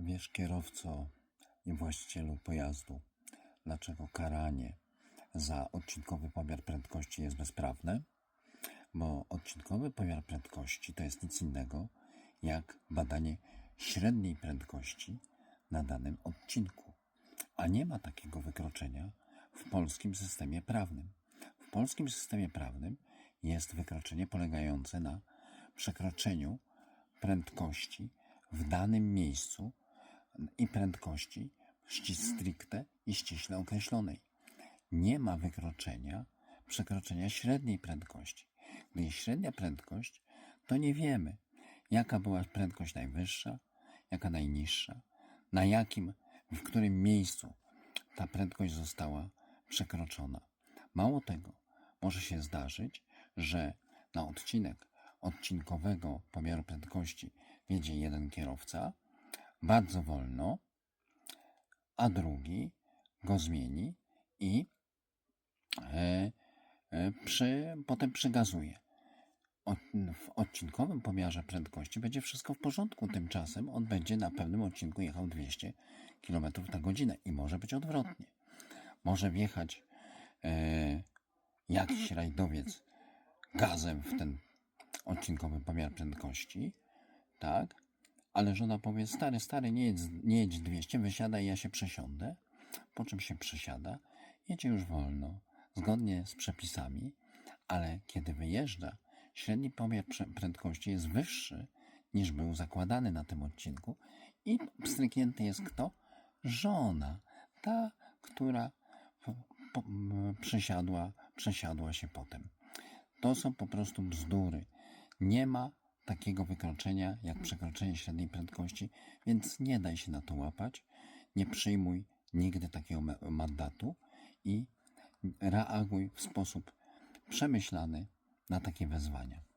Wiesz, kierowco i właścicielu pojazdu, dlaczego karanie za odcinkowy pomiar prędkości jest bezprawne? Bo odcinkowy pomiar prędkości to jest nic innego jak badanie średniej prędkości na danym odcinku. A nie ma takiego wykroczenia w polskim systemie prawnym. W polskim systemie prawnym jest wykroczenie polegające na przekroczeniu prędkości w danym miejscu i prędkości ści- stricte i ściśle określonej. Nie ma wykroczenia przekroczenia średniej prędkości. Gdy jest średnia prędkość, to nie wiemy, jaka była prędkość najwyższa, jaka najniższa, na jakim, w którym miejscu ta prędkość została przekroczona. Mało tego, może się zdarzyć, że na odcinek odcinkowego pomiaru prędkości wjedzie jeden kierowca bardzo wolno, a drugi go zmieni i e, e, przy, potem przygazuje. W odcinkowym pomiarze prędkości będzie wszystko w porządku. Tymczasem on będzie na pewnym odcinku jechał 200 km na godzinę i może być odwrotnie. Może wjechać e, jakiś rajdowiec gazem w ten odcinkowy pomiar prędkości, tak? Ale żona powie, stary, stary, nie jedź, nie jedź 200, wysiadaj, ja się przesiądę. Po czym się przesiada, jedzie już wolno, zgodnie z przepisami, ale kiedy wyjeżdża, średni pomiar prędkości jest wyższy niż był zakładany na tym odcinku i pstryknięty jest kto? Żona, ta, która po, przesiadła, przesiadła się potem. To są po prostu bzdury. Nie ma takiego wykroczenia jak przekroczenie średniej prędkości, więc nie daj się na to łapać. Nie przyjmuj nigdy takiego mandatu i reaguj w sposób przemyślany na takie wezwania.